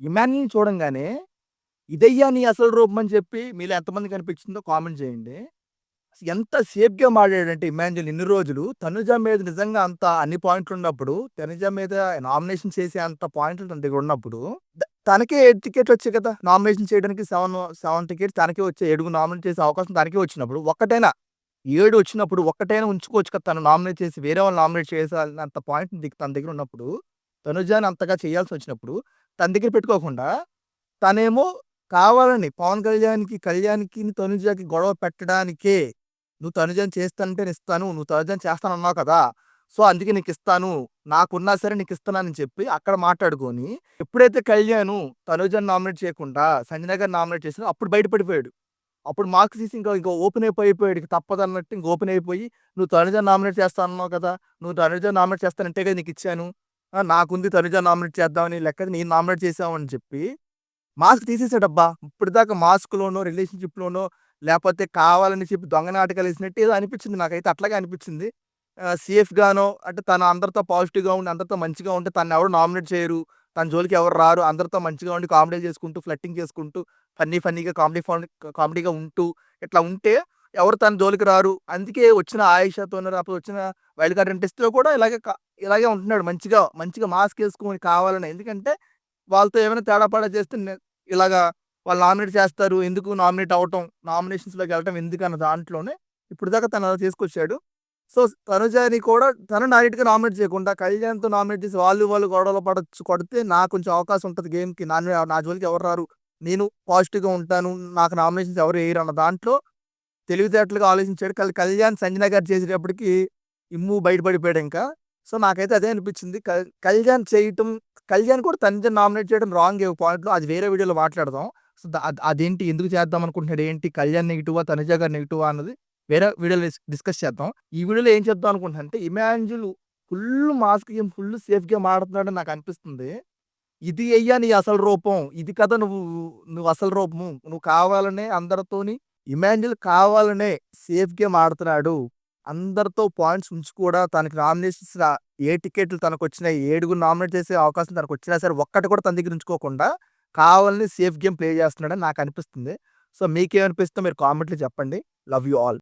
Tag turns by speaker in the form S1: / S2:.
S1: Emmanuel చూడంగానే, ఇదయ్యా నీ అసలు రూపం అని చెప్పి మీలో ఎంతమంది కనిపించిందో కామెంట్ చేయండి. ఎంత సేఫ్‌గా మాట్లాడాడంటే ఇమాన్యుల్ ఇన్ని రోజులు తనుజ మీద నిజంగా అంత అన్ని పాయింట్లు ఉన్నప్పుడు, తనుజ మీద నామినేషన్ చేసే అంత పాయింట్లు తన దగ్గర ఉన్నప్పుడు, తనకే 7 టికెట్లు వచ్చాయి కదా! నామినేషన్ చేయడానికి సెవెన్ సెవెన్ టికెట్ తనకే వచ్చే ఏడుగు నామినేట్ చేసే అవకాశం తనకే వచ్చినప్పుడు, ఒక్కటైనా ఏడు వచ్చినప్పుడు ఒక్కటైనా ఉంచుకోవచ్చు కదా! తను నామినేట్ చేసి వేరే వాళ్ళు నామినేట్ చేసేంత పాయింట్ తన దగ్గర ఉన్నప్పుడు, తనుజాని అంతగా చేయాల్సి వచ్చినప్పుడు తన దగ్గర పెట్టుకోకుండా, తనేమో కావాలని పవన్ కళ్యాణ్‌కి, కళ్యాణ్‌కి, తనుజకి గొడవ పెట్టడానికే, "నువ్వు తనుజని చేస్తానంటే నేనిస్తాను. నువ్వు తనుజని చేస్తానన్నావు కదా! సో, అందుకే నీకిస్తాను. నాకున్నా సరే నీకు ఇస్తానని చెప్పి అక్కడ మాట్లాడుకొని, ఎప్పుడైతే కళ్యాణు తనుజని నామినేట్ చేయకుండా సంజన గారిని నామినేట్ చేసినా అప్పుడు బయటపడిపోయాడు అప్పుడు మార్క్స్ తీసి ఇంకా ఇంక ఓపెన్ అయిపోయిపోయాడు. ఇక తప్పదన్నట్టు ఇంకా ఓపెన్ అయిపోయి, "నువ్వు తనుజని నామినేట్ చేస్తానన్నావు కదా! నువ్వు తనుజని నామినేట్ చేస్తానంటే కదా నీకిచ్చాను. ఇచ్చాను నాకుంది తనుజా నామినేట్ చేద్దామని లెక్క నేను నామినేట్ చేసామని చెప్పి మాస్క్ తీసేసాడబ్బా! ఇప్పటిదాకా మాస్క్‌లోనో, రిలేషన్‌షిప్‌లోనో లేకపోతే కావాలని చెప్పి దొంగ నాటకాలు వేసినట్టు ఏదో అనిపించింది నాకైతే అట్లాగే అనిపించింది. సేఫ్‌గానో అంటే తను అందరితో పాజిటివ్‌గా ఉండి, అందరితో మంచిగా ఉంటే తనెవరు నామినేట్ చేయరు. తన జోలికి ఎవరు రారు. అందరితో మంచిగా ఉండి కామెడీ చేసుకుంటూ, ఫ్లట్టింగ్ చేసుకుంటూ, ఫన్నీ ఫన్నీగా కామెడీ ఫన్ కామెడీగా ఉంటూ, ఇట్లా ఉంటే ఎవరు తన జోలికి రారు. అందుకే వచ్చిన ఆయిషాతోనో లేకపోతే వచ్చిన వైల్డ్ కార్డ్ టెస్ట్లో కూడా ఇలాగే ఇలాగే ఉంటున్నాడు మంచిగా, మంచిగా మాస్క్ వేసుకొని కావాలని. ఎందుకంటే వాళ్ళతో ఏమైనా తేడా పాడా చేస్తే ఇలాగా వాళ్ళు నామినేట్ చేస్తారు. ఎందుకు నామినేట్ అవ్వటం, నామినేషన్స్‌లోకి వెళ్ళటం ఎందుకన్న దాంట్లోనే ఇప్పటిదాకా తను అలా తీసుకొచ్చాడు సో, తనుజాని కూడా తను డైరెక్ట్‌గా నామినేట్ చేయకుండా కళ్యాణ్‌తో నామినేట్ చేసి వాళ్ళు వాళ్ళు గొడవలు పడచ్చు కొడితే నాకు కొంచెం అవకాశం ఉంటుంది గేమ్‌కి. నా నా జోలికి ఎవరు రారు. నేను పాజిటివ్‌గా ఉంటాను. నాకు నామినేషన్స్ ఎవరు వేయరు అన్న దాంట్లో తెలివితేటలుగా ఆలోచించాడు. కళ్యాణ్, సంజన గారు చేసేటప్పటికి ఇమ్ము బయటపడిపోయాడు ఇంకా సో, నాకైతే అదే అనిపించింది. కళ్యాణ్ చేయటం కళ్యాణ్ కూడా తనుజని నామినేట్ చేయడం రాంగ్ ఒక పాయింట్‌లో. అది వేరే వీడియోలో మాట్లాడదాం. సో, అదేంటి ఎందుకు చేద్దాం అనుకుంటున్నాడు ఏంటి? కళ్యాణ్ నెగిటివా తనుజ గారు నెగిటివా అన్నది వేరే వీడియోలో డిస్కస్ చేద్దాం. ఈ వీడియోలో ఏం చేద్దాం అనుకుంటున్నా అంటే ఇమాన్జుల్ ఫుల్ మాస్క్ గేమ్, ఫుల్ సేఫ్‌గా మాడుతున్నాడని నాకనిపిస్తుంది. ఇది అయ్యా నీ అసలు రూపం. ఇది కదా నువ్వు నువ్వు అసలు రూపము. నువ్వు కావాలనే అందరితోని ఇమాన్యుల్ కావాలనే సేఫ్ గేమ్ ఆడుతున్నాడు. అందరితో పాయింట్స్ ఉంచి కూడా తనకి నామినేషన్స్ ఏ టికెట్లు తనకొచ్చినాయి, ఏడుగురు నామినేట్ చేసే అవకాశం తనకొచ్చినా సరే ఒక్కటి కూడా తన దగ్గర ఉంచుకోకుండా కావాలని సేఫ్ గేమ్ ప్లే చేస్తున్నాడని నాకు అనిపిస్తుంది సో, మీకేమనిపిస్తుందో మీరు కామెంట్‌లో చెప్పండి. Love you all.